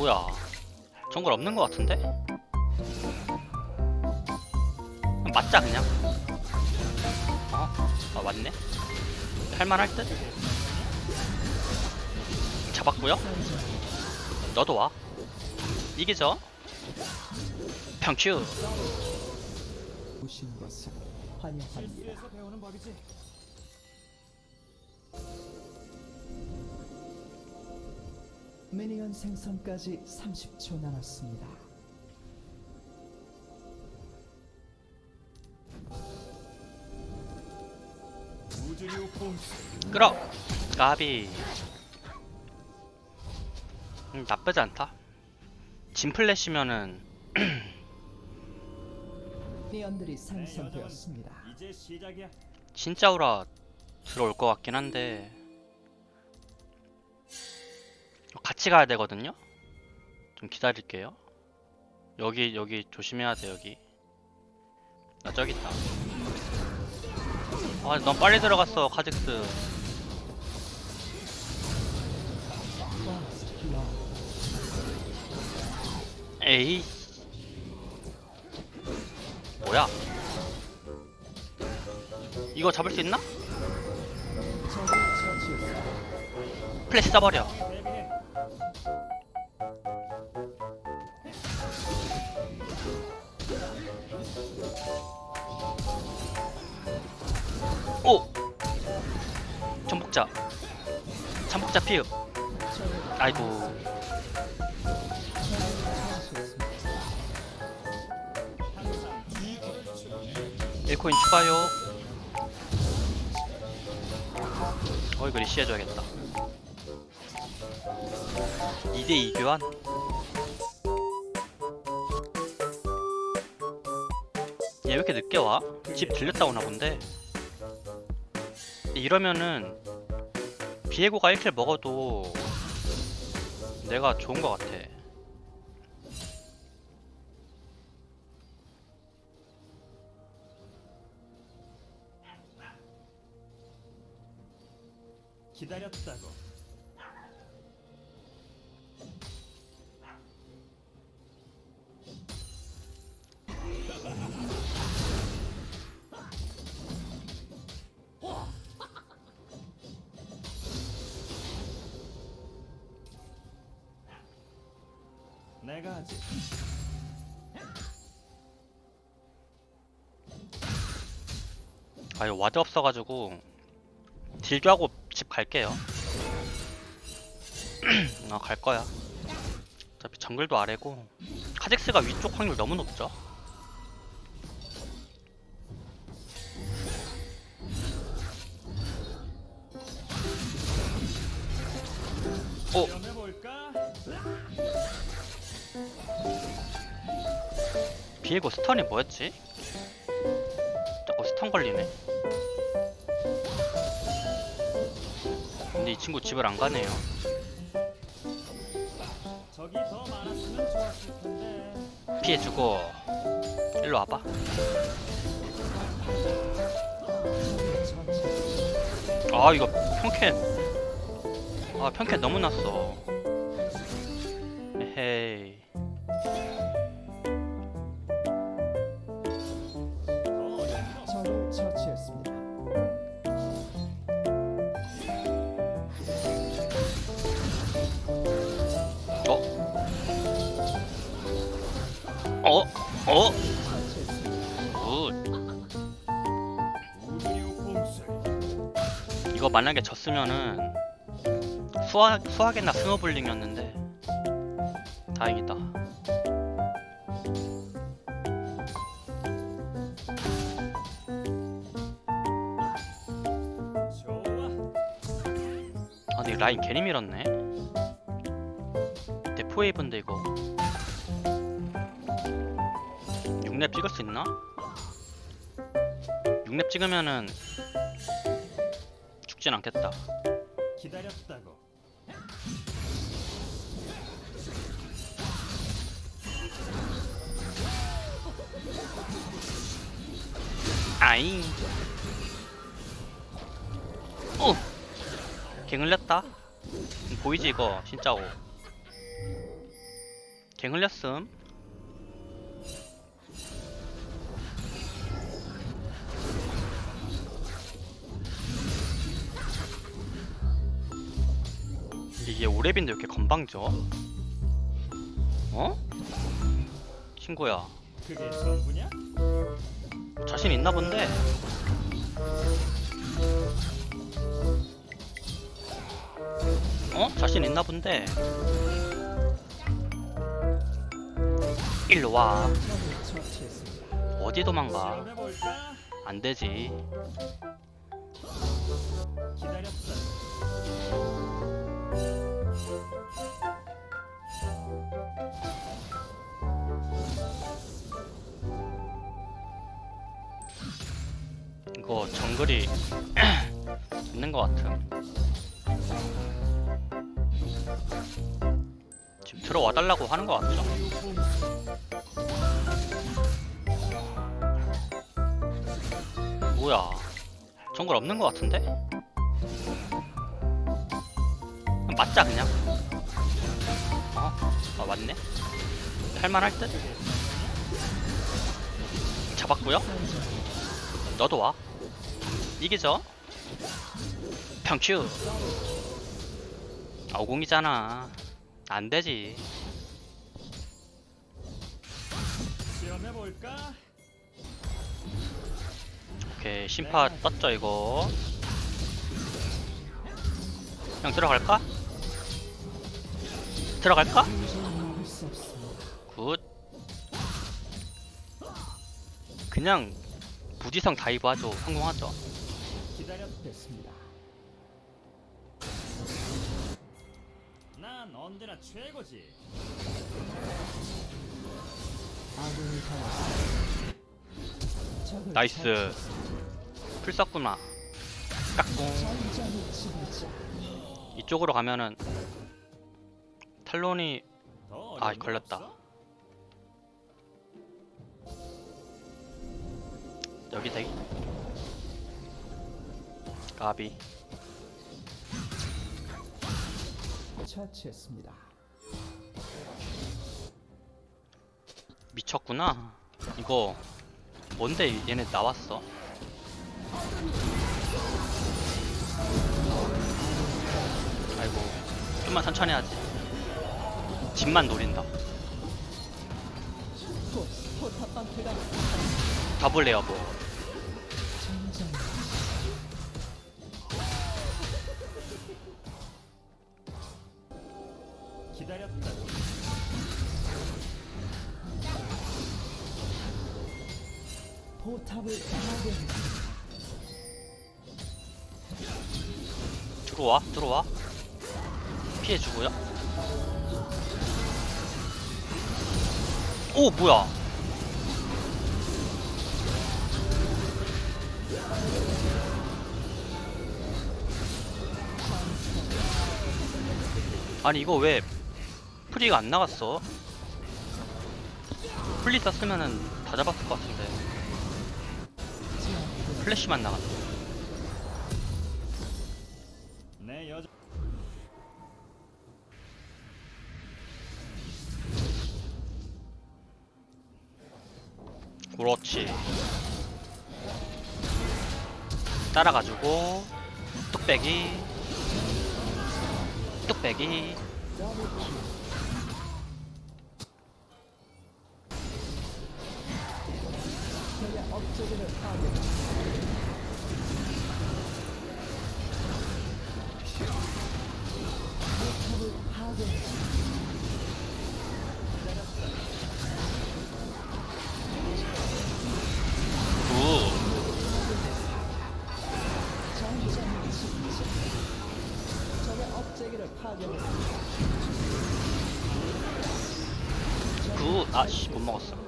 뭐야 정글 없는 것 같은데? 맞자 그냥 어? 아 맞네 할만할 듯? 잡았고요 너도 와 이기죠 평큐 오신 것을 환영합니다. 미니언 생성까지 30초 남았습니다. 끌어 까비 음, 나쁘지 않다 진플래시면은 미니언들이 생성되었습니다. 이제 시작이야. 진짜 우라 들어올 것 같긴 한데 같이 가야 되거든요? 좀 기다릴게요. 여기 여기 조심해야 돼 여기. 나 저기 있다. 아 너무 빨리 들어갔어 카직스. 에이. 뭐야? 이거 잡을 수 있나? 플래시 써버려 오! 전복자. 전복자 피읍. 아이고. 1코인 추가요. 어 이거 리시 해줘야겠다. 2대2 교환 얘 왜 이렇게 늦게 와? 집 들렸다 오나 본데 이러면은 비에고가 1킬 먹어도 내가 좋은 것 같아 기다렸다고. 내가 하지. 아 이거 와드 없어가지고 딜교하고 집 갈게요 아 갈거야 어차피 정글도 아래고 카직스가 위쪽 확률 너무 높죠 오! 비에고 스턴이 뭐였지? 자꾸 스턴 걸리네 근데 이 친구 집을 안 가네요. 피해주고 일로 와봐. 아 이거 평캔 아 평캔 너무 났어 이거 만약에 졌으면은 수학, 수학이나 스노블링이었는데 다행이다. 아 근데 라인 괜히 밀었네 대포웨이브인데 이거 6렙 찍을 수 있나? 6렙 찍으면은 죽진 않겠다. 기다렸다고. 아잉. 오! 갱 흘렸다. 보이지 이거? 진짜 오갱 흘렸음 오랩인데 왜 이렇게 건방져? 어? 친구야 그게 전부냐? 자신 있나 본데 어? 자신 있나 본데 일로 와. 어디 도망가 볼까? 안 되지 기다렸다. 이거 정글이 있는 것 같음 지금 들어와 달라고 하는 것 같죠? 뭐야 정글 없는 것 같은데? 맞자 그냥? 어? 아 맞네? 할만할 듯? 잡았고요? 너도 와. 이기죠? 평큐. 아 50이잖아. 안되지. 시험해 볼까? 오케이 심파 떴죠 이거. 그냥 들어갈까? 들어갈까? 굿 그냥 무지성 다이브 하죠 성공하죠. 난 언제나 최고지. 나이스. 풀 썼구나 깍꿍. 이쪽으로 가면은 탈론이 더 아, 거 걸렸다. 여기 대기. 까비. 처치했습니다. 미쳤구나. 이거 뭔데 얘네 나왔어? 아이고 좀만 천천히 하지 집만 노린다. 대가 더블 레어 뭐. 들어와 들어와. 피해주고요 오 뭐야? 아니 이거 왜 프리가 안 나갔어? 플리 썼으면은 다 잡았을 것 같은데. 플래시만 나갔네 그렇지. 따라가지고 뚝배기. 뚝배기. 업적을 파괴 아씨 못 먹었어